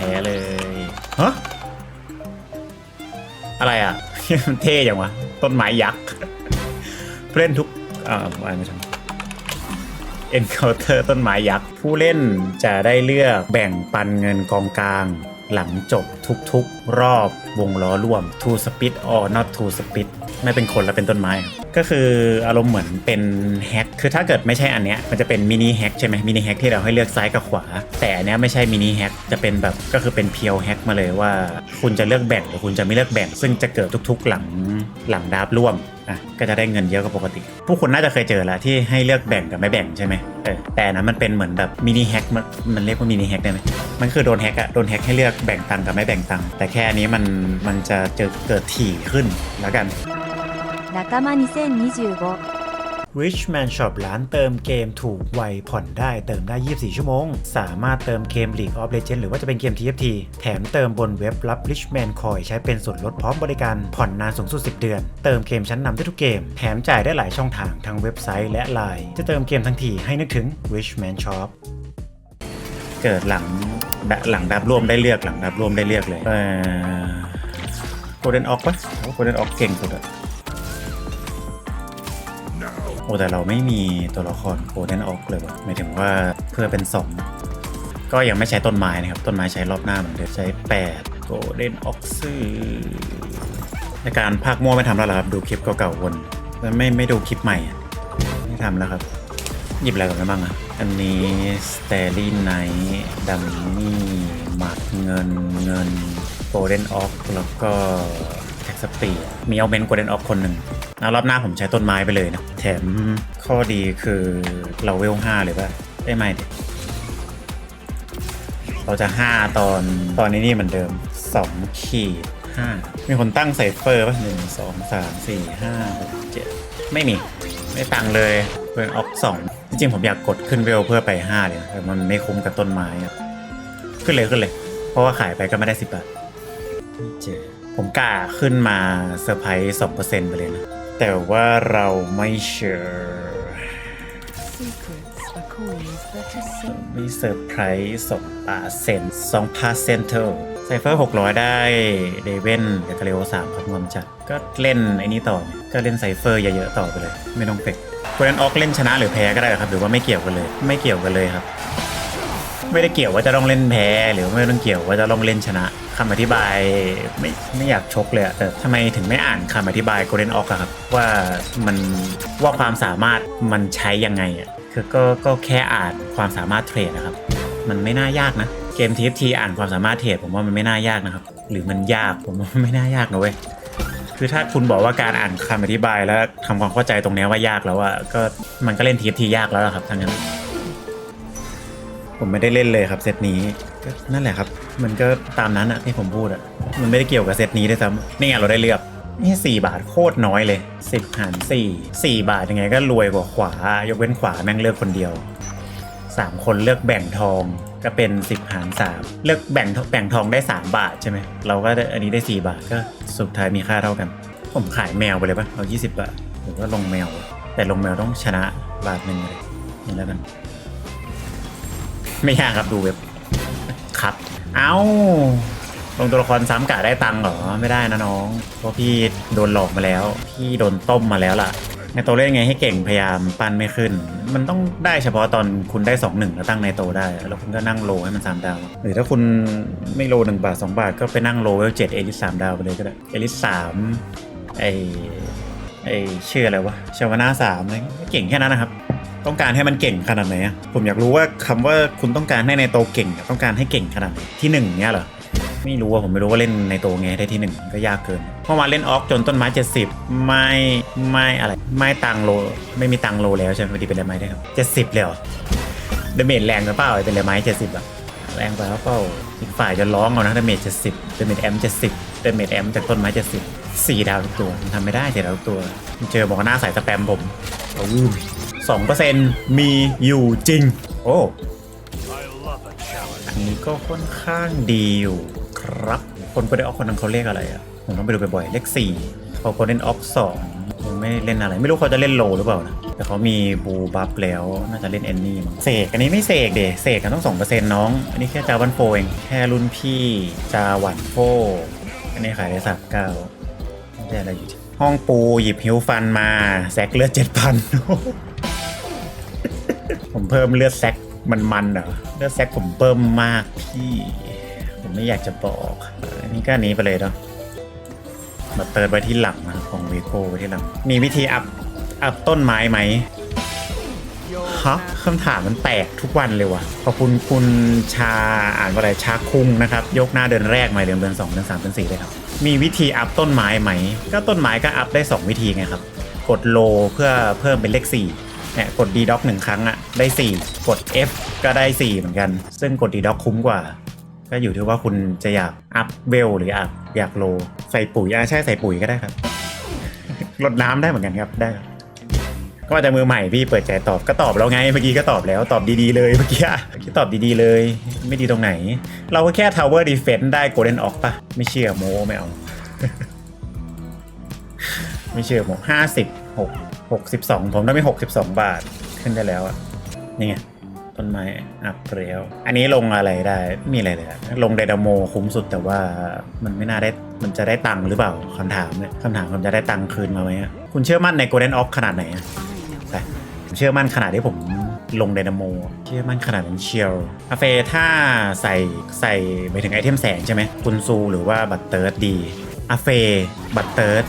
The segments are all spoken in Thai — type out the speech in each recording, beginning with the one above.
ท้เลย ฮะ อะไรอะ มันเท่จังวะ ต้นไม้ยักษ์ผู้เล่นทุกอ่าอ่านไม่ทัน Encounter ต้นไม้ยักษ์ ผู้เล่นจะได้เลือกแบ่งปันเงินกองกลางหลังจบ ทุกๆ รอบวงล้อร่วม to speed or not to speed ไม่เป็นคนแล้วเป็นต้นไม้ ก็คืออารมณ์เหมือนเป็นแฮกคือถ้าเกิดไม่ใช่อันเนี้ยมันจะเป็นมินิแฮกใช่ไหมมินิแฮกที่เราให้เลือกซ้ายกับขวา แต่อันเนี้ยไม่ใช่มินิแฮกจะเป็นแบบก็คือเป็นเพียวแฮกมาเลยว่า คุณจะเลือกแบ่งหรือคุณจะไม่เลือกแบ่ง ซึ่งจะเกิดทุกๆ หลังหลังดาบร่วมอะก็จะได้เงินเยอะกว่าปกติ ผู้คุณน่าจะเคยเจอแล้วที่ให้เลือกแบ่งกับไม่แบ่งใช่ไหมเออแต่นนั้นมันเป็นเหมือนแบบมินิแฮกมันมันเรียกว่ามินิแฮกได้ไหมมันคือโดนแฮกอะโดนแฮกให้เลือกแบ่งตังกับไม่แบ่งตังค์แต่แค่อันนี้มันมันจะเจอเกิดถี่ขึ้นแล้วกัน仲間2025 Richman Shop ร้านเติมเกมถูกไวผ่อนได้เติมได้ 24 ชั่วโมง สามารถเติมเกม League of Legends หรือว่าจะเป็นเกม TFT แถมเติมบนเว็บรับ Richman Coin ใช้เป็นส่วนลดพร้อมบริการผ่อนนานสูงสุด 10 เดือน เติมเกมชั้นนำได้ทุกเกม แถมจ่ายได้หลายช่องทางทั้งเว็บไซต์และ Line จะเติมเกมทั้งทีให้นึกถึง Richman Shop เกิดหลัง หลังดับรวมได้เลือกหลังดับรวมได้เลือกเลยเออ Golden Ox ปะโอ้ Golden Ox เก่งสุดอะโอ้แต่เราไม่มีตัวละครโกลเด้นออกเลยวะหมายถึงว่าเพื่อเป็นสองก็ยังไม่ใช้ต้นไม้นะครับ ต้นไม้ใช้รอบหน้าเหมือนเดิมใช้8โกลเด้นออกซื่อในการภาคมั่วไม่ทำแล้วเหรอครับ ดูคลิปเก่าๆวนแล้วไม่ไม่ดูคลิปใหม่อะไม่ทำแล้วครับ หยิบอะไรก่อนได้บ้างอะ อันนี้สเตอรี่ไนท์ดัมมี่หมัดเงินเงินโกลเด้นออกแล้วก็แท็กสปีดมีเอาเบนโกลเด้นออกคนหนึ่งแล้วรอบหน้าผมใช้ต้นไม้ไปเลยนะ แถมข้อดีคือเราเวลห้าเลยป่ะได้ไหมเราจะ 5 ตอนตอนนี้นี่เหมือนเดิม 2 ขีด 5 มีคนตั้งไซเฟอร์ป่ะหนึ่งสองสามสี่ห้าหกเจ็ดไม่มี ไม่ตังเลยเพื่อนออกสอง จริงๆผมอยากกดขึ้นเวลเพื่อไป5เลยนะแต่มันไม่คุ้มกับต้นไม้อะขึ้นเลยขึ้นเลย เพราะว่าขายไปก็ไม่ได้สิบบาทเจอผมกล้าขึ้นมาเซอร์ไพรส์สองเปอร์เซ็นต์ไปเลยนะ แต่ว่าเราไม่เชื่อ Secrets are coins that are safe มีเซอร์ไพรส์สองเปอร์เซ็นต์สองเปอร์เซ็นต์เทลไซเฟอร์หกร้อยได้เดเว่นเดคาเรโอสามครับงวมจัด ก็เล่นไอ้นี้ต่อ ก็เล่นไซเฟอร์เยอะๆต่อไปเลย ไม่ต้องเฟก คนนั้นออกเล่นชนะหรือแพ้ก็ได้ครับหรือว่าไม่เกี่ยวกันเลย ไม่เกี่ยวกันเลยครับ ไม่ได้เกี่ยวว่าจะต้องเล่นแพ้ หรือไม่ต้องเกี่ยวว่าจะต้องเล่นชนะคำอธิบายไม่ไม่อยากชกเลยแต่ทำไมถึงไม่อ่านคำอธิบาย Golden Ox อะครับ ว่ามันว่าความสามารถมันใช้ยังไงอะคือก็ก็แค่อ่านความสามารถเทรดนะครับ มันไม่น่ายากนะเกม TFT อ่านความสามารถเทรดผมว่ามันไม่น่ายากนะครับ หรือมันยากผมว่าไม่น่ายากนะเว้ย คือถ้าคุณบอกว่าการอ่านคำอธิบายแล้วทำความเข้าใจตรงนี้ว่ายากแล้วอะก็มันก็เล่น TFT ยากแล้วครับทั้งนั้น ผมไม่ได้เล่นเลยครับเซตนี้ก็นั่นแหละครับ มันก็ตามนั้นอะที่ผมพูดอะมันไม่ได้เกี่ยวกับเซตนี้ด้วยซ้ำนี่ไงเราได้เลือกนี่สี่บาทโคตรน้อยเลยสิบหารสี่สี่บาทยังไงก็รวยกว่าขวา ยกเว้นขวาแม่งเลือกคนเดียวสามคนเลือกแบ่งทอง ก็เป็นสิบหารสามเลือกแบ่งแบ่งทองได้สามบาทใช่ไหมเราก็ได้อันนี้ได้สี่บาทก็สุดท้ายมีค่าเท่ากัน ผมขายแมวไปเลยปะเอายี่สิบบาทหรือว่าลงแมว แต่ลงแมวต้องชนะบาทหนึ่งเลยนี่แล้วกัน ไม่ยากครับดูเว็บครับ เอาลงตัวละครซ้ำกะได้ตังค์เหรอ ไม่ได้นะน้อง เพราะพี่โดนหลอกมาแล้ว พี่โดนต้มมาแล้วล่ะ ในโตเล่นไงให้เก่งพยายามปั้นไม่ขึ้น มันต้องได้เฉพาะตอนคุณได้ 2 1 แล้วตั้งในโตได้ แล้วคุณก็นั่งโลให้มัน 3 ดาว หรือถ้าคุณไม่โล 1 บาท 2 บาทก็ไปนั่งโลเวล7เอลิส3ดาวไปเลยก็ได้เอลิส3ไอไอชื่ออะไรวะชาวนาสามอะไรเก่งแค่นั้นนะครับ ต้องการให้มันเก่งขนาดไหนอะผมอยากรู้ว่าคำว่าคุณต้องการให้ในโตเก่ง ต้องการให้เก่งขนาดไหนที่หนึ่งเนี้ยเหรอ ไม่รู้ว่าผมไม่รู้ว่าเล่นในโตไงได้ที่หนึ่งก็ยากเกินเมื่อวานเล่นออกจนต้นไม้ 70 ไม่ไม่อะไร ไม่ตังโล ไม่มีตังโลแล้วใช่ไหมพอดีเป็นเลไม้ได้ครับ70เลยเหรอเดเมจแรงหรือเปล่าเป็นเลไม้70อะแรงไปแล้วเปล่าอีกฝ่ายจะร้องเอานะเดเมจ70เดเมจแอม70เดเมจแอมจากต้นไม้70สี่ดาวทุกตัวมันทำไม่ได้สี่ดาวทุกตัว เจอบอกหน้าใส่สแปมผมเอาวูมสองเปอร์เซ็นต์มีอยู่จริง โอ้อันนี้ก็ค่อนข้างดีอยู่ ครับ คนก็ได้ออกคนนั้นเขาเรียกอะไรอะ ผมต้องไปดูบ่อยๆ เลขสี่เขาก็เล่นออกสองยังไม่เล่นอะไร ไม่รู้เขาจะเล่นโลหรือเปล่านะ แต่เขามีบูบัฟแล้ว น่าจะเล่นแอนนี่มั้งเสกอันนี้ไม่เสกเดเสกกันต้องสองเปอร์เซ็นต์น้อง อันนี้แค่จาวันโฟเอง แค่รุ่นพี่จาวันโฟอันนี้ขายได้สับเก้าไม่ได้อะไรอยู่ที่ห้องปูหยิบฮิวฟันมาแซกเลือดเจ็ดพันผมเพิ่มเลือดแซกมันมันเหรอเลือดแซกผมเพิ่มมากพี่ ผมไม่อยากจะบอกอันนี้ก็นนี้ไปเลยเนาะมาเติร์ดไว้ที่หลังนะครับของวีโก้ไว้ที่หลัง มีวิธีอัพอัพต้นไม้ไหมฮะคำถามมันแปลกทุกวันเลยว่ะ ขอบคุณคุณชาอ่านว่าอะไรชาคุงนะครับ ยกหน้าเดือนแรกมาเดือนเดือนสองเดือนสามเดือนสี่เลยครับ มีวิธีอัพต้นไม้ไหม ก็ต้นไม้ก็อัพได้ 2 วิธีไงครับ กดโลเพื่อเพิ่มเป็นเลข4เนี่ยกด d d o c หนึ่งครั้งอะได้ 4 กด F ก็ได้ 4 เหมือนกัน ซึ่งกด d d o c คุ้มกว่า ก็อยู่ที่ว่าคุณจะอยากอัพเวลหรืออยากอยากโล ใส่ปุ๋ยอะใช่ใส่ปุ๋ยก็ได้ครับลดน้ำได้เหมือนกันครับได้ครับก็อาจจะมือใหม่พี่เปิดใจตอบก็ตอบแล้วไงเมื่อกี้ก็ตอบแล้วตอบดีๆเลยเมื่อกี้เมื่ตอบดีๆเลย ไม่ดีตรงไหน เราก็แค่ Tower Defense ได้ Golden Ox ปะไม่เชื่อโมไม่เอา ไม่เชื่อโมห้าสิบหกหกสิบสองผมได้ไม่หกสิบสองบาทขึ้นได้แล้วอะนี่ไง ต้นไม้อัพแล้วอันนี้ลงอะไรได้ไม่มีอะไรเลยอะลงไดนาโมคุ้มสุดแต่ว่ามันไม่น่าได้มันจะได้ตังค์หรือเปล่าคำถามเนี่ยคำถามมันจะได้ตังค์คืนมาไหมอะคุณเชื่อมั่นใน Golden Ox ขนาดไหนอะไปผมเชื่อมั่นขนาดที่ผมลงไดนาโมเชื่อมั่นขนาดนั้นเชียวอาเฟถ้าใส่ใส่ไปถึงไอเทมแสงใช่ไหมคุณซูหรือว่าบัตเติร์ดดีอาเฟบัตเติร์ด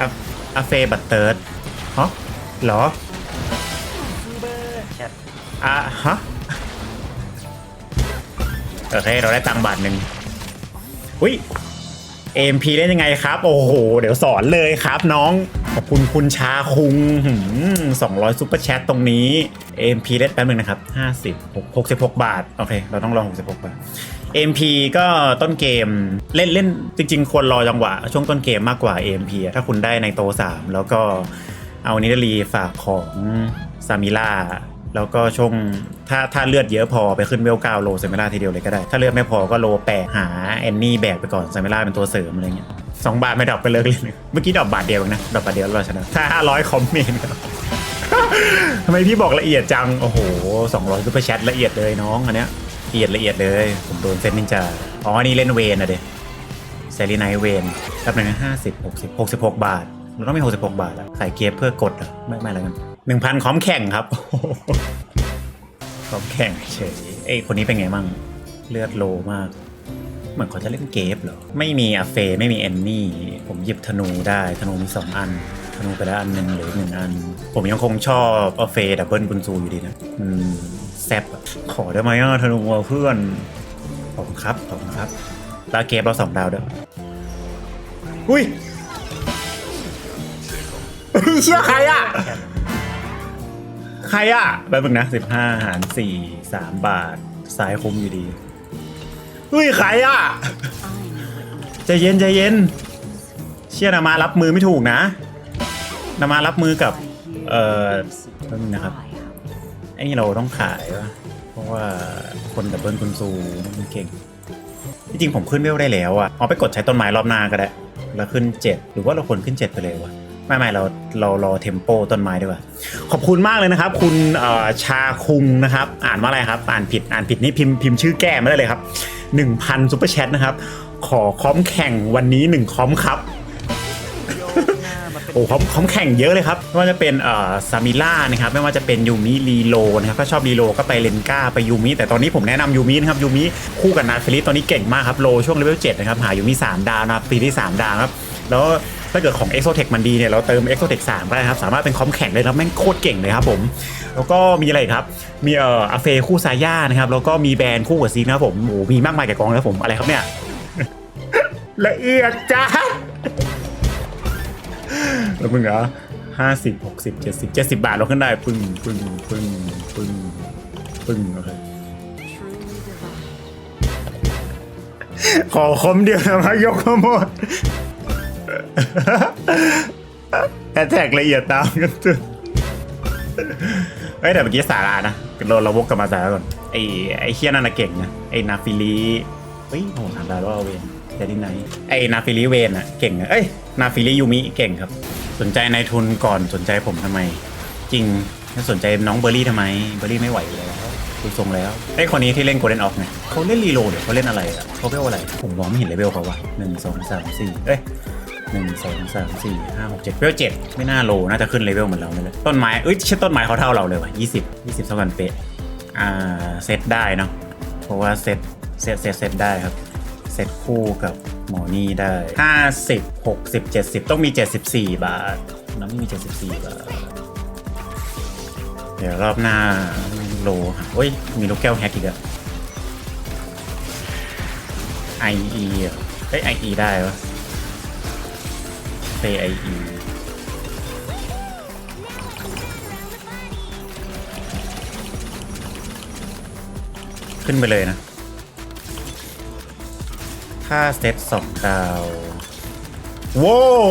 อาอาเฟบัตเติร์ดฮะเหรอ อะฮะโอเคเราได้ตังบาทหนึ่งอุ้ย AMP เล่นยังไงครับ โอ้โห เดี๋ยวสอนเลยครับน้อง ขอบคุณคุณชาคุงสองร้อยซุปเปอร์แชทตรงนี้ AMP เล่นแป๊บนึงนะครับห้าสิบหกสิบหกบาท โอเค เราต้องลองหกสิบหกบาท AMP ก็ต้นเกมเล่นเล่นจริง ๆ ควรรอจังหวะ ช่วงต้นเกมมากกว่า AMP อะถ้าคุณได้ในโต3แล้วก็เอานิดลีฝากของซามิล่า แล้วก็ช่วงถ้าถ้าเลือดเยอะพอไปขึ้นเวลเก้าโลซมิล่าทีเดียวเลยก็ได้ ถ้าเลือดไม่พอก็โลแปดหาแอนนี่แบกไปก่อนซมิล่าเป็นตัวเสริมอะไรเงี้ยสองบาทไม่ดรอปไปเลยเลยเมื่อกี้ดรอปบาทเดียวนะดรอปบาทเดียวเราชนะถ้าห้าร้อยคอมเมนต์ทำไมพี่บอกละเอียดจัง โอ้โหสองร้อยซุปเปอร์แชทละเอียดเลยน้องอันเนี้ยละเอียดละเอียดเลย ผมโดนเซนนินจาอ๋อนี่เล่นเวนอะเด็เซรีไนเวนแป๊บนึงนห้าสิบหกสิบหกสิบหกบาทเราต้องมีหกสิบหกบาทอะขายเกฟเพื่อกดเหรอไม่ไม่แล้วกัน หนึ่งพันคอมแข่งครับคอมแข่งเฉยเอ้ยคนนี้เป็นไงมั่งเลือดโลมาก เหมือนเขาจะเล่นเกฟเหรอ ไม่มีอาเฟไม่มีแอนนี่ ผมหยิบธนูได้ธนูมีสองอันธนูไปแล้วอันหนึ่งเหรือหนึ่งอัน ผมยังคงชอบอาเฟดับเบิลบุนซูอยู่ดีนะมันแซบอะขอได้ไหมอะธนูอะเพื่อนขอบคุณครับขอบคุณครับแล้วเกฟเราสองดาวด้วยอุ้ยเฮ้ยเชื่อใครอะ ใครอะแบบนึงนะสิบห้าหารสี่สามบาทซ้ายคมอยู่ดีเฮ้ยใครอะใจเย็นใจเย็น เชี่ยนามารับมือไม่ถูกนะนามารับมือกับ เอ่อนึงนะครับไอ้นี่เราต้องขายวะเพราะว่าคนดับเบิลคุณซูมันเก่งจริงผมขึ้นเวลได้แล้วอะเอาไปกดใช้ต้นไม้รอบหน้าก็ได้ แล้วขึ้น7หรือว่าเราควรขึ้น7ไปเลยวะ ไม่ไม่เราเรารอเทมโปต้นไม้ดีกว่าขอบคุณมากเลยนะครับ คุณชาคุงนะครับ อ่านว่าอะไรครับ อ่านผิดอ่านผิดนี่พิมพ์พิมพ์ชื่อแก้มาได้เลยครับ1,000ซุปเปอร์แชทนะครับ ขอคอมแข่งวันนี้1คอมครับโอ้เขาเขาแข่งเยอะเลยครับไม่ว่าจะเป็นเอ่อซามิล่านะครับไม่ว่าจะเป็นยูมิรีโลนะครับถ้าชอบรีโลก็ไปเลนก้าไปยูมิแต่ตอนนี้ผมแนะนำยูมินะครับยูมิคู่กับนาฟิลิสตอนนี้เก่งมากครับโลช่วงเลเวล7นะครับหายูมิ3ดาวนะปีที่ 3 ดาวครับแล้ว ถ้าเกิดของ e x o t e c h มันดีเนี่ยเราเติม e x o t e c h 3ก็ได้ครับ สามารถเป็นคอมแข่งเลยครับแม่งโคตรเก่งเลยครับผม แล้วก็มีอะไรครับ มีเอ่ออาเฟคู่ซาย่านะครับ แล้วก็มีแบรนด์คู่กับซีนะครับผมโอ้โหมีมากมายแก่กองแล้วผมอะไรครับเนี่ยละเอียดจ้าแล้วมึงเหรอห้าสิบหกสิบเจ็ดสิบเจ็ดสิบาทเราขึ้นได้ ปึ้งปึ้งปึ้งปึ้งปึ้งโอเคขอคมเดียวนะมายกมาหมด แอทแทกละเอียดตามกันตัวเฮ้ยแต่เมื่อกี้สารานะเราเราวกกลับมาสาระก่อนไอ้ไอ้เคียนั่นนะเก่งนะไอ้นาฟิลีเฮ้ยโหถามได้ว่าเวนแต่ที่ไหนไอ้นาฟิลีเวนอะเก่งนะเอ้ยนาฟิริยูมิเก่งครับ สนใจนายทุนก่อนสนใจผมทำไม จริงถ้าสนใจน้องเบอร์รี่ทำไมเบอร์รี่ไม่ไหวแล้วดูทรงแล้วไอ้คนนี้ที่เล่นโกลเด้นออกไงเขาเล่นรีโหลดเขาเล่นอะไรอะเขาเรียกว่าอะไร ผมมองไม่เห็นเลเวลเขาว่ะหนึ่งสองสามสี่เอ้ย หนึ่งสองสามสี่ห้าหกเจ็ดเลเวลเจ็ดไม่น่าโลน่าจะขึ้นเลเวลเหมือนเราเลยต้นไม้เอ้ยใช่ต้นไม้เขาเท่าเราเลยว่ะยี่สิบยี่สิบเท่ากันเป๊ะอ่าเซตได้เนาะเพราะว่าเซตเซตเซตเซตได้ครับเซตคู่กับหมอนี่ได้ 50 60 70 ต้องมี 74 บาทน้ำมี 74 บาท เดี๋ยวรอบหน้าโลหาเฮ้ย มีลูกแก้วแฮกอีกอะ IE อะเอ้ย IE ได้ปะ เ IE ขึ้นไปเลยนะ ถ้าเซตสองดาวว้าว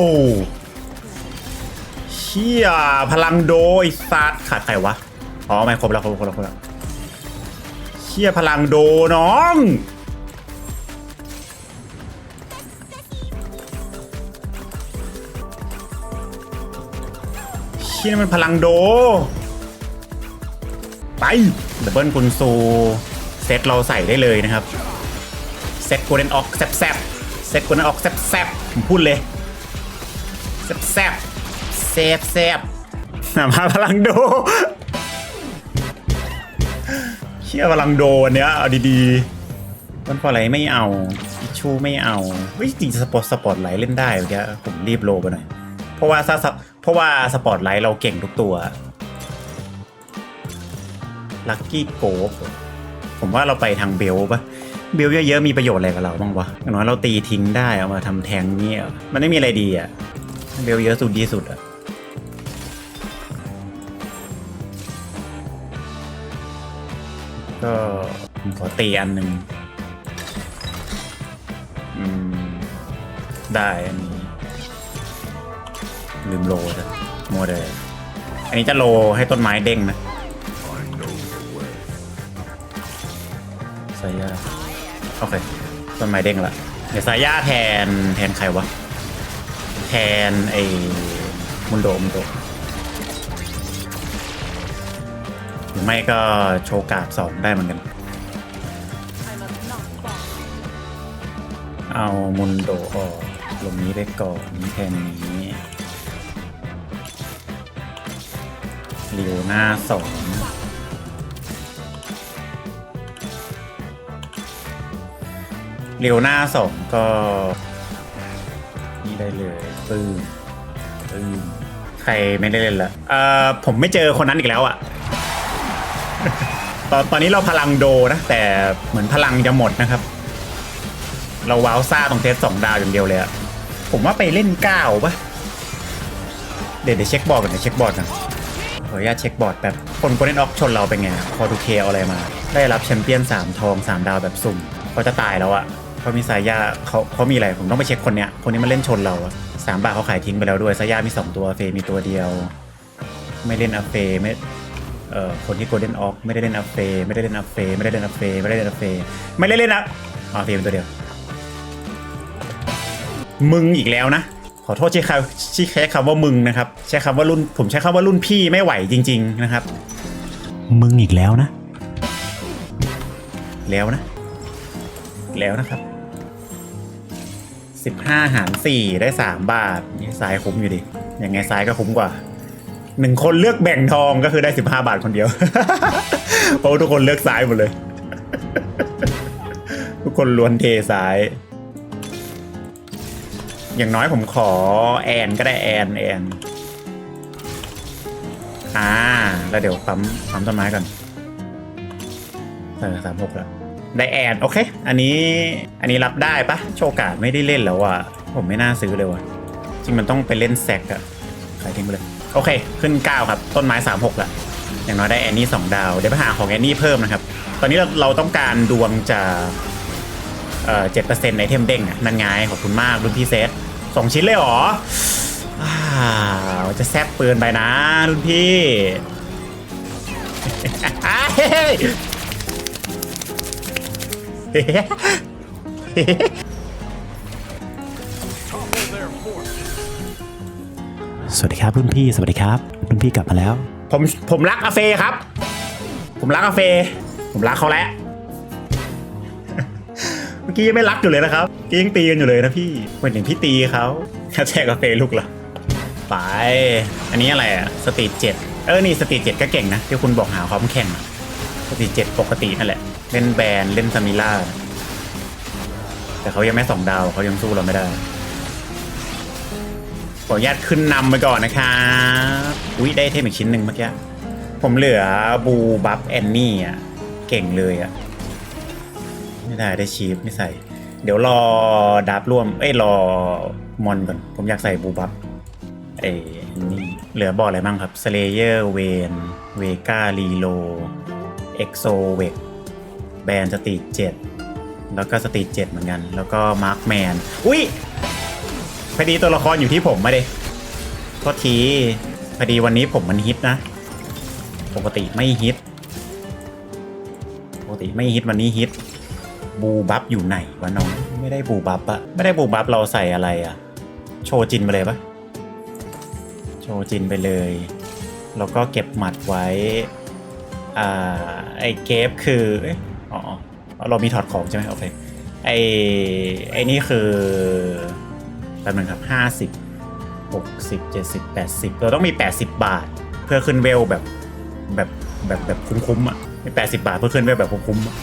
เชี่ยพลังโดยซัดขาดใครวะ อ๋อ ไม่ครบแล้วครบแล้วครบแล้วครบแล้วเชี่ยพลังโดน้อง เชี่ยนี่มันพลังโด ไปดับเบิลกุนซูเซตเราใส่ได้เลยนะครับ เซตโกลเด้นออกแซบแซบเซตโกลเด้นออกแซบแซบผมพูดเลย แซบแซบแซบแซบมาพลังโดเชื่อพลังโดอันเนี้ยเอาดีๆมันพออะไรไม่เอาอิชูไม่เอาเฮ้ยจริงสปอร์ตสปอร์ตไหลเล่นได้เมื่อกี้ผมรีบโลไปหน่อย เพราะว่าถ้า ราะว่าสปอร์ตไลท์เราเก่งทุกตัว ลัคกี้โกฟผมว่าเราไปทางเบลปะเบลเยอะๆมีประโยชน์อะไรกับเราบ้างวะอย่างน้อยเราตีทิ้งได้เอามาทำแทงเนี่ย มันไม่มีอะไรดีอะเบลเยอะสุดดีสุดอะก็ผมขอตีอันหนึ่งได้อันนี้ ลืมโลจ้ะโมเดลอันนี้จะโลให้ต้นไม้เด้งนะสายยาโอเคต้นไม้เด้งละเดี๋ยวสายยาแทนแทนใครวะ แทนไอ้มุนโดมุนโดหรือไม่ก็โชว์การ์ดสองได้เหมือนกัน เอามุนโดออกลงนี้ไปก่อนนี้แทนนี้ เลียวหน้าสองเลียวหน้าสองก็ นี่ได้เลยปึ้งปึ้งใครไม่ได้เล่นละเอ่อผมไม่เจอคนนั้นอีกแล้วอะตอนตอนนี้เราพลังโดนะ แต่เหมือนพลังจะหมดนะครับ เราว้าวซ่าตรงเทสสองดาวอย่างเดียวเลยอะผมว่าไปเล่นเก้าปะเดี๋ยวเดี๋ยวเช็คบอร์ดก่อนเดี๋ยวเช็คบอร์ดก่อน ขออนุญาตเช็คบอร์ดแบบคนโกลเด้นออกชนเราเป็นไงพอทูเคเอาอะไรมา ได้รับแชมเปี้ยน 3 ทอง 3 ดาวแบบสุ่มเขาจะตายแล้วอะเขามีสายยาเขาเขามีอะไรผมต้องไปเช็คคนเนี้ยคนนี้มาเล่นชนเราอะสามบาทเขาขายทิ้งไปแล้วด้วยสายยามี 2 ตัวเฟมีตัวเดียว ไม่เล่นอัฟเฟไม่เอ่อคนที่โกลเด้นออกไม่ได้เล่นอัฟเฟไม่ได้เล่นอัฟเฟไม่ได้เล่นอัฟเฟไม่ได้เล่นอัฟเฟไม่ได้เล่นอัฟอ๋อเฟย์เป็นตัวเดียว มึงอีกแล้วนะ อโทษที่ใช้ที่ใช้คำว่ามึงนะครับ ใช้คำว่ารุ่นผมใช้คำว่ารุ่นพี่ไม่ไหวจริง ๆนะครับ มึงอีกแล้วนะ แล้วนะ แล้วนะครับสิบห้าหารสี่ได้สามบาทนี่ซ้ายคุ้มอยู่ดิยังไงซ้ายก็คุ้มกว่าหนึ่งคนเลือกแบ่งทองก็คือได้สิบห้าบาทคนเดียวเพราะว่าทุกคนเลือกซ้ายหมดเลย ทุกคนล้วนเทซ้าย อย่างน้อยผมขอแอนก็ได้แอนแอนอ่า แล้วเดี๋ยวปั๊มปั๊มต้นไม้ก่อนเออสามหกแล้ว ได้แอนโอเค อันนี้อันนี้รับได้ปะโชกาไม่ได้เล่นแล้วอะ ผมไม่น่าซื้อเลยว่ะ จริงมันต้องไปเล่นแซกอะขายทิ้งไปเลย โอเค ขึ้น 9 ครับ ต้นไม้ 36ละอย่างน้อยได้แอนนี่2ดาว เดี๋ยวไปหาของแอนนี่เพิ่มนะครับ ตอนนี้เราเราต้องการดวงจากเอ่อเจ็ดเปอร์เซ็นต์ในเทมเด้งอะนั่นไงขอบคุณมากรุ่นพี่เซต สองชิ้นเลยเหรออ้าจะแซบปืนไปนะรุ่นพี่สวัสดีครับรุ่นพี่สวัสดีครับ รุ่นพี่กลับมาแล้ว ผมผมรักอาเฟครับ ผมรักอาเฟ ผมรักเขาแล้ว มื่อกี้ยังไม่รักอยู่เลยนะครับกี้ยังตีกันอยู่เลยนะพี่เหมือนอย่างพี่ตีเขาแค่แชร์กาแฟลูกเหรอไป อันนี้อะไรอะสตรีทเจ็ดเออนี่สตรีทเจ็ดก็เก่งนะที่คุณบอกหาความแข่งสตรีทเจ็ดปกตินั่นแหละ เล่นแบนเล่นซามิล่า แต่เขายังไม่สองดาวเขายังสู้เราไม่ได้ขออนุญาตขึ้นนำไปก่อนนะครับอุ้ยได้เทมอีกชิ้นหนึ่งเมื่อกี้ผมเหลือบูบัฟแอนนี่อะ เก่งเลยอะ ไม่ได้ได้ชีฟไม่ใส่ เดี๋ยวรอดับร่วม เอ้ยรอมอนก่อน ผมอยากใส่บูบัฟเอ้นี่เหลือบอดอะไรบ้างครับสเลเยอร์เวนเวกาลีโลเอ็กโซเวกแบนสตีเจ็ดแล้วก็สตีเจ็ดเหมือนกัน แล้วก็มาร์คแมนอุ้ยพอดีตัวละครอยู่ที่ผมมาเดโทษทีพอดีวันนี้ผมมันฮิตนะ ปกติไม่ฮิต ปกติไม่ฮิตวันนี้ฮิต บูบัฟอยู่ไหนวะน้อง ไม่ได้บูบัฟอะไม่ได้บูบัฟเราใส่อะไรอะโชจินไปเลยปะโชจินไปเลย แล้วก็เก็บหมัดไว้ อ่า ไอเกฟคืออ๋อเรามีถอดของใช่ไหมโอเคไอไอนี่คือแป๊บนึงครับห้าสิบหกสิบเจ็ดสิบแปดสิบเราต้องมีแปดสิบบาท เพื่อขึ้นเวลแบบแบบแบบแบบคุ้มๆอะมีแปดสิบาทเพื่อขึ้นเวลแบบคุ้มๆอะ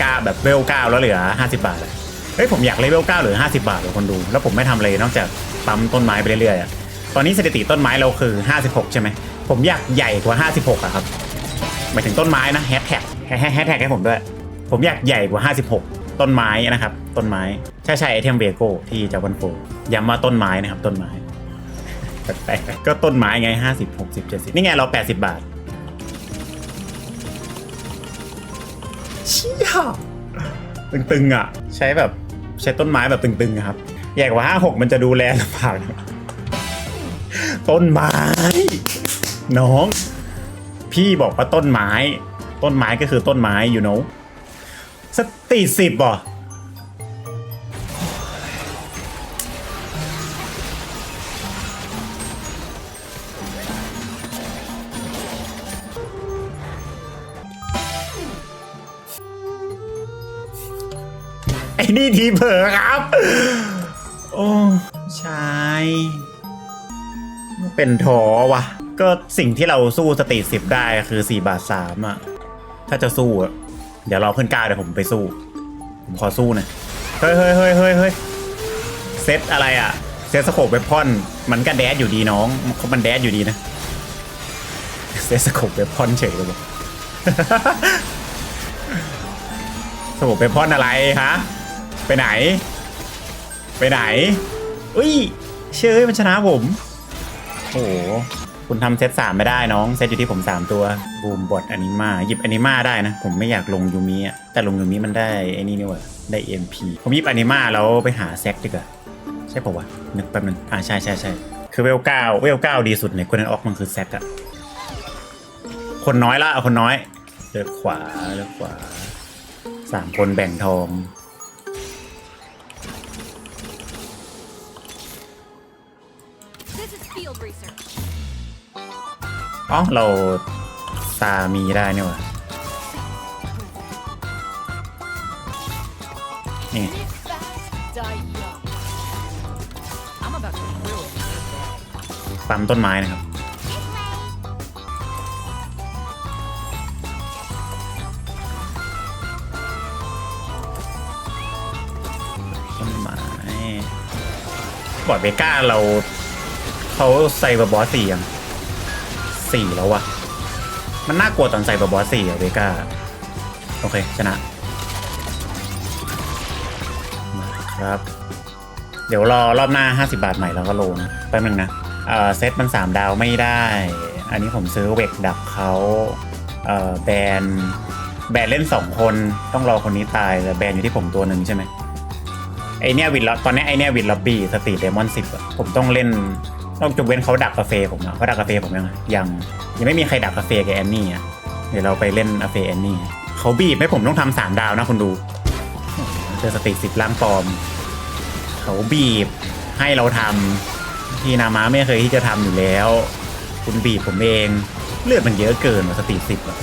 ก้าแบบเวลเก้าแล้วเหลือห้าสิบาทอะเฮ้ยผมอยากเลเวลเก้าหลือห้าสิบาทเลยคนดู แล้วผมไม่ทำเลยนอกจากปั๊มต้นไม้ไปเรื่อยๆอะตอนนี้สถิติต้นไม้เราคือห้าสิบหกใช่ไหมผมอยากใหญ่กว่าห้าสิบหกอะครับหมายถึงต้นไม้นะแฮชแท็กแฮชแท็กให้ผมด้วย ผมอยากใหญ่กว่า 56 ต้นไม้นะครับ ต้นไม้ ใช่ใช่ไอเทมเวโก้ที่จาวันโฟย้ำว่าต้นไม้นะครับ ต้นไม้แปลกก็ต้นไม้ไง 50 60 70 นี่ไงเรา 80 บาท ตึงๆอะ ใช้แบบใช้ต้นไม้แบบตึงๆอะครับ ใหญ่กว่าห้าหกมันจะดูแลลำบากนะต้นไม้ น้อง พี่บอกว่าต้นไม้ ต้นไม้ก็คือต้นไม้อยู่ know สติสิบอ่ ทีเผลอครับ โอ้ชายเป็นทอวะ ก็สิ่งที่เราสู้สติสิบได้คือ4บาท3อะถ้าจะสู้อะเดี๋ยวรอเพื่อนกล้าเดี๋ยวผมไปสู้ ผมขอสู้หนะเฮ้ยเฮ้ยเฮ้ยเฮ้ยเฮ้ยเซตอะไรอะเซตสโคปเวพอน มันก็แดดอยู่ดีน้อง มันแดดอยู่ดีนะ เซตสโคปเวพอนเฉยเลยบอกสโคปเวพอนอะไรฮะ ไปไหน ไปไหนอุ้ย เชื่อมันชนะผม โอ้โห คุณทำเซตสามไม่ได้น้อง เซตอยู่ที่ผมสามตัวบูมบอทอนิมาหยิบอนิมาได้นะ ผมไม่อยากลงยูมิอะ แต่ลงยูมิมันได้ไอ้นี่นี่หว่าได้ MP ผมหยิบอนิมาแล้วไปหาแซกดีกว่าใช่ปะวะนึกแป๊บนึงอ่าใช่ใช่ใช่คือเวลเก้าเวลเก้าดีสุดในคนนั้นออกมันคือแซกอะคนน้อยละเอาคนน้อยเลือกขวาเลือกขวาสามคนแบ่งทอง อ๋อเราซามีได้นี่ว่านี่ปั๊มต้นไม้นะครับ ต้นไม้บอดเบก้าเราเขาใส่บอบอสสี่ยัง สี่แล้ววะมันน่ากลัวตอนใส่บอสสี่อะเบก้าโอเค ชนะมาครับ เดี๋ยวรอรอบหน้า 50 บาทใหม่แล้วก็โลนะแป๊บนึงนะเอ่อเซตมัน 3 ดาวไม่ได้ อันนี้ผมซื้อเวกดับเขาเอ่อแบนแบนเล่น 2 คนต้องรอคนนี้ตายแต่แบนอยู่ที่ผมตัวหนึ่งใช่ไหมไอเนี้ยวินล็อบตอนนี้ไอเนี้ยวินล็อบบี้สตีเดมอนสิบผมต้องเล่น ต้องจุกเว้นเขาดักกาแฟผมอะเขาดักกาแฟผมยังยังยังไม่มีใครดักกาแฟกับแอนนี่อะเดี๋ยวเราไปเล่นกาแฟแอนนี่เขาบีบให้ผมต้องทำสามดาวนะคุณดูเจอสตรีทสิบล่างปลอม เขาบีบให้เราทำที่นามาไม่เคยที่จะทำอยู่แล้ว คุณบีบผมเองเลือดมันเยอะเกินว่ะสติสิบอะ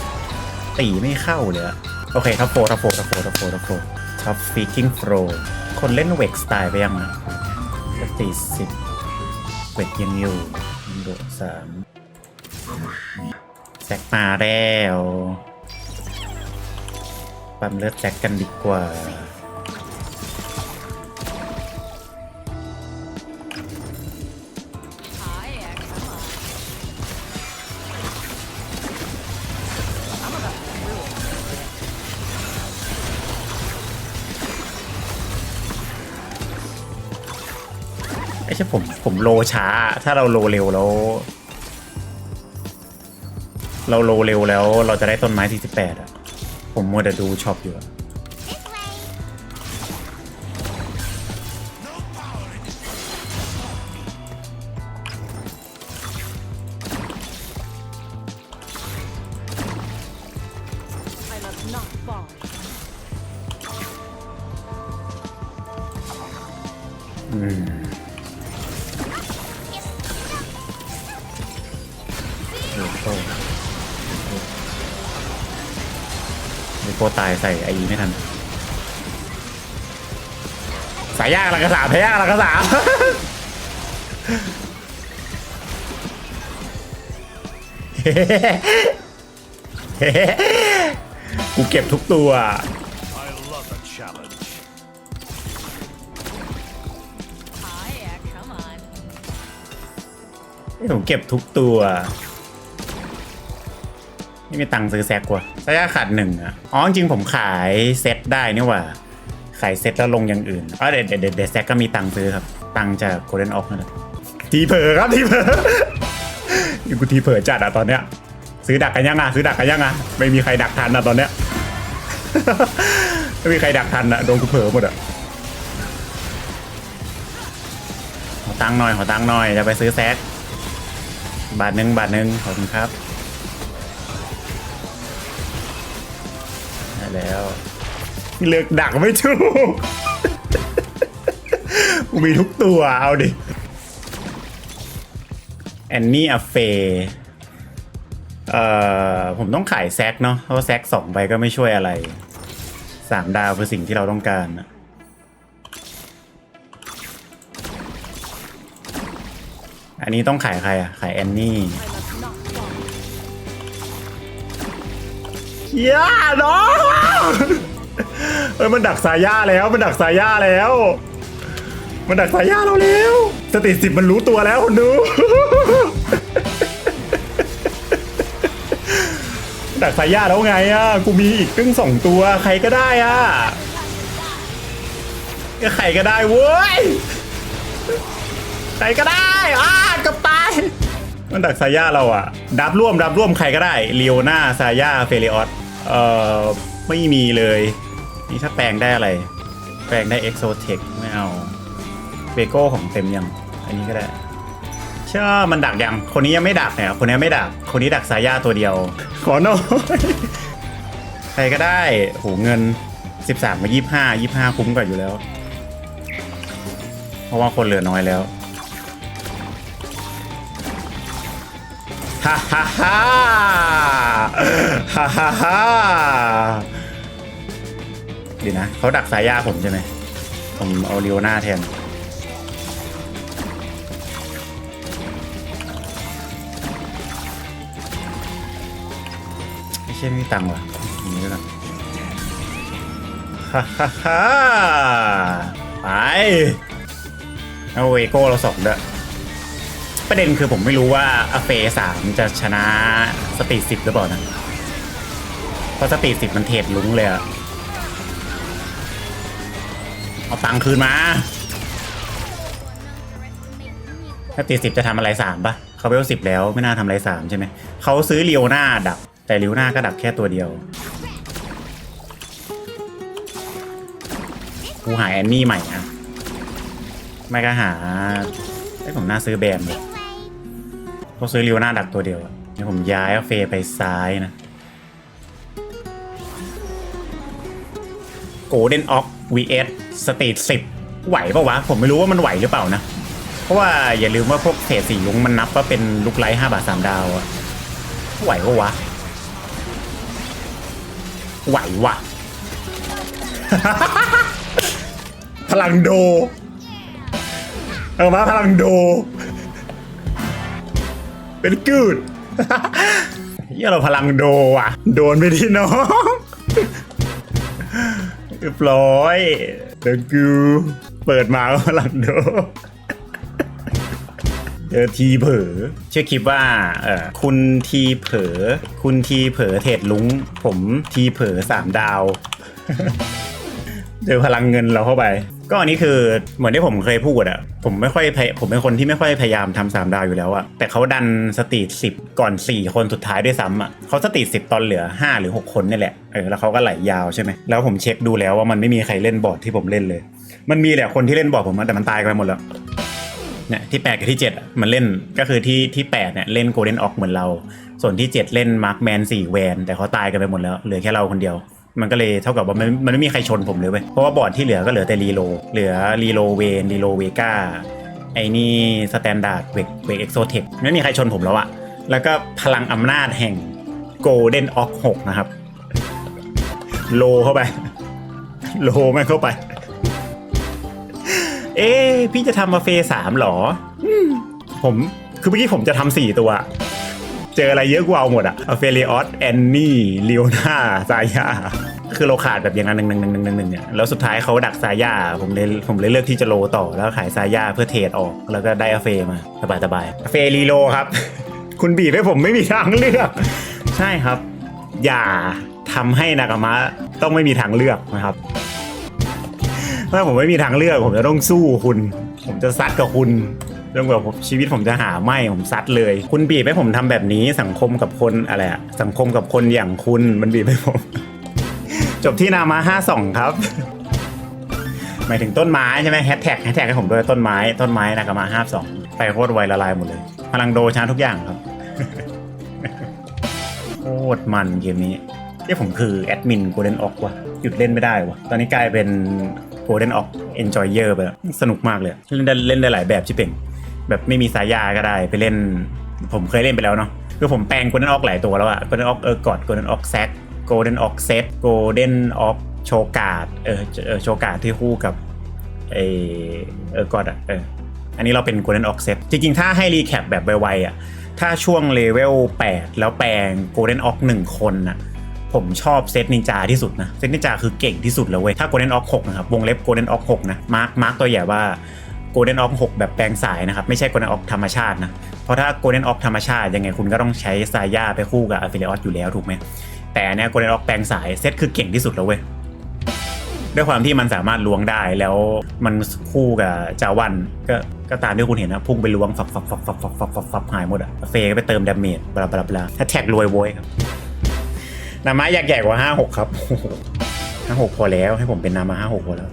ตีไม่เข้าเลยอะโอเคท็อปโฟท็อปโฟท็อปโฟท็อปโฟท็อปโฟท็อปฟิกกิ้งโฟคนเล่นเวกสไตล์ไปยังอะสติสิบ เป็ดยังอยู่โดดสามแซกมาแล้วปั๊มเลือดแซกกันดีกว่า ช่ผมผมโลช้า ถ้าเราโลเร็วแล้ว เราโลเร็วแล้ว เราจะได้ต้นไม้48อะ ผมมัวแต่ดูช็อปอยู่อะ สายยากลักกระสามสายยากลักกระสามกูเก็บทุกตัวผมเก็บทุกตัวไม่มีตังค์ซื้อแซกกว่าสายาขาดหนึ่งอะ อ๋อจริงผมขายเซตได้นี่ว่า ขายเซตแล้วลงอย่างอื่นอ๋อเดี๋ยวเดี๋ยวเดี๋ยวเดี๋ยวแซกก็มีตังค์ซื้อครับ ตังค์จากโกลเด้นออฟนั่นแหละทีเผลอครับทีเผลออยู่กูทีเผลอจัดอะตอนเนี้ย ซื้อดักกันยังอะซื้อดักกันยังอะไม่มีใครดักทันอะตอนเนี้ยไม่มีใครดักทันอะโดนกูเผลอหมดอะขอตังค์หน่อยขอตังค์หน่อยจะไปซื้อแซกบาทหนึ่งบาทหนึ่งขอบคุณครับได้แล้ว เลือกดักไม่ถูกมีทุกตัวเอาดิ แอนนี่อเฟเอ่อ ผมต้องขายแซกเนาะ เพราะแซกสองใบก็ไม่ช่วยอะไรสามดาวคือสิ่งที่เราต้องการอะอันนี้ต้องขายใครอะขายแอนนี่ย่าน้อง เอ้ยมันดักสายาแล้วมันดักสายาแล้ว มันดักสายาเราแล้วสติสิบมันรู้ตัวแล้วคนดู ดักสายาแล้วไงอะกูมีอีกตึ้งสองตัวใครก็ได้อะก็ใครก็ได้เว้ยใครก็ได้อ่ากับตายมันดักซายาเราอะดับร่วมดับร่วมใครก็ได้เลโอนาซายาเฟริออสเอ่อไม่มีเลย นี่ถ้าแปลงได้อะไร แปลงได้เอ็กโซเทคไม่เอาเบโก้ของเต็มยัง อันนี้ก็ได้เชื่อมันดักยัง คนนี้ยังไม่ดักเนี่ยคนนี้ไม่ดัก คนนี้ดักซายาตัวเดียว ขอหน่อยใครก็ได้โหเงิน 13 มา 25 25 คุ้มกว่าอยู่แล้ว เพราะว่าคนเหลือน้อยแล้วฮ่าฮ่าฮ่าฮ่าฮ่า ดีนะเขาดักสายยาผมใช่ไหมผมเอาเรียวหน้าแทนไม่ใช่ไม่มีตังค์ว่ะอนี้แล้วกันฮ่าฮ่าฮ่าไปเอาเวโก้เราสองเด้อประเด็นคือผมไม่รู้ว่าอเฟสามจะชนะสตรีสิบหรือเปล่านะ เพราะสตรีสิบมันเทรดลุ้งเลยอะ เอาตังค์คืนมาสตรีสิบจะทำอะไรสามปะเขาเวลสิบแล้วไม่น่าทำอะไรสามใช่ไหม เขาซื้อเลียวหน้าดับแต่เลียวหน้าก็ดับแค่ตัวเดียว กูหาแอนนี่ใหม่นะไม่ก็หาไอ้ผมน่าซื้อแบรนด์เลยเขาซื้อริวหน้าดักตัวเดียวเดี๋ยวผมย้ายเอาเฟย์ไปซ้ายนะโกลเด้นออก vs ส เตทสิบไหวปะวะ ผมไม่รู้ว่ามันไหวหรือเปล่านะ เพราะว่าอย่าลืมว่าพวกเศษสีลุงมันนับว่าเป็นลุกไลท์ห้าบาทสามดาวอะไหวปะวะ ไหววะ พลังโด เอามาพลังโด เป็นกูดเฮียเราพลังโดว่ะ โดนไปที่น้องเรียบร้อย เดยวกูเปิดมาก็พลังโดเจอทีเผลอชื่อคลิปว่าเออคุณทีเผอคุณทีเผอเทรดลุงผมทีเผอสามดาว เจอพลังเงินเราเข้าไป ก็อันนี้คือเหมือนที่ผมเคยพูดอะผมไม่ค่อยผมเป็นคนที่ไม่ค่อยพยายามทำสามดาวอยู่แล้วอะแต่เขาดันสตรีทสิบก่อน 4 คนสุดท้ายด้วยซ้ำอะเขาสตรีทสิบตอนเหลือ 5 หรือ 6 คนนี่แหละเออแล้วเขาก็ไหลยาวใช่ไหมแล้วผมเช็คดูแล้วว่ามันไม่มีใครเล่นบอร์ดที่ผมเล่นเลย มันมีแหละคนที่เล่นบอร์ดผมแต่มันตายกันไปหมดแล้วเนี่ยที่ 8 กับที่ 7 มันเล่นก็คือที่ที่8เนี่ยเล่นโกลเด้นออกเหมือนเรา ส่วนที่ 7 เล่นมาร์คแมน4แวน แต่เขาตายกันไปหมดแล้วเหลือแค่เราคนเดียว มันก็เลยเท่ากับว่ามันมันไม่มีใครชนผมเลยเว้ยเพราะว่าบอร์ดที่เหลือก็เหลือแต่รีโลเหลือรีโลเวนรีโลเวก้าไอ้นี่สแตนดาร์ดเวกเวกเอ็กโซเทคไม่มีใครชนผมแล้วอะแล้วก็พลังอำนาจแห่งโกลเด้นออก6นะครับ โลเข้าไป โลแม่งเข้าไป เอ๊พี่จะทำมาเฟสามหรอ ผมคือเมื่อกี้ผมจะทำสี่ตัว เจออะไรเยอะกว่าเอาหมดอะอเฟเลียอสแอนนี่เลโอนาซายา คือเราขาดแบบอย่างนั้นหนึ่งหนึ่งหนึ่งหนึ่งหนึ่งเนี่ยแล้วสุดท้ายเขาดักซายาผมเลยผมเลยเลือกที่จะโลต่อแล้วขายซายาเพื่อเทรดออก แล้วก็ได้อเฟมาสบายสบายๆอเฟรีโลครับ คุณบีบให้ผมไม่มีทางเลือก ใช่ครับ อย่าทำให้นากามะต้องไม่มีทางเลือกนะครับถ้าผมไม่มีทางเลือก ผมจะต้องสู้คุณ ผมจะซัดกับคุณเรื่องแบบผมชีวิตผมจะหาไม่ผมซัดเลย คุณบีบให้ผมทำแบบนี้สังคมกับคนอะไรอะสังคมกับคนอย่างคุณมันบีบให้ผม จบที่นามาห้าสองครับ หมายถึงต้นไม้ใช่ไหมแฮชแท็กแฮชแท็กให้ผมด้วยต้นไม้ต้นไม้นากามาห้าสองไปโคตรไวละลายหมดเลย พลังโดชาทุกอย่างครับ โคตรมันเกมนี้ที่ผมคือแอดมิน Golden Ox ว่ะหยุดเล่นไม่ได้ว่ะ ตอนนี้กลายเป็น Golden Ox Enjoyer ไปแล้วสนุกมากเลย เล่นได้เล่นได้หลายแบบชิเป่งแบบไม่มีสายยาก็ได้ไปเล่น ผมเคยเล่นไปแล้วเนาะคือผมแปลง Golden Ox หลายตัวแล้วอะ Golden Ox เออกอด Golden Ox Sack Golden Ox Set Golden Ox โชกาดเออเออโชกาดที่คู่กับเอเออกอดอะเอออันนี้เราเป็น Golden Ox Set จริงๆ ถ้าให้รีแคปแบบไวๆอะถ้าช่วงเลเวล 8 แล้วแปลง Golden Ox 1 คนน่ะผมชอบเซตนินจาที่สุดนะ เซตนินจาคือเก่งที่สุดแล้วเว้ย ถ้า Golden Ox 6นะครับ วงเล็บ Golden Ox 6นะ มาร์คมาร์คตัวใหญ่ว่า Golden Ox 6 แบบแปลงสายนะครับ ไม่ใช่ Golden Ox ธรรมชาตินะ เพราะถ้า Golden Ox ธรรมชาติยังไงคุณก็ต้องใช้ซาย่าไปคู่กับ a p h e l i o s อยู่แล้วถูกไหม แต่อันเนี้ยโกเดนล็อกแปลงสายเซตคือเก่งที่สุดแล้วเว้ยด้วยความที่มันสามารถล้วงได้แล้วมันคู่กับจาวันก็ก็ตามที่คุณเห็นนะพุ่งไปล้วงฝักฝักฝักฝักฝักฝักฝักฝักหายหมดอะเฟย์ก็ไปเติมดาเมจบลาบลาบลาถ้าแท็กรวยโว้ยครับนามะอยากใหญ่กว่าห้าหกครับห้าหกพอแล้วให้ผมเป็นนามาห้าหกพอแล้ว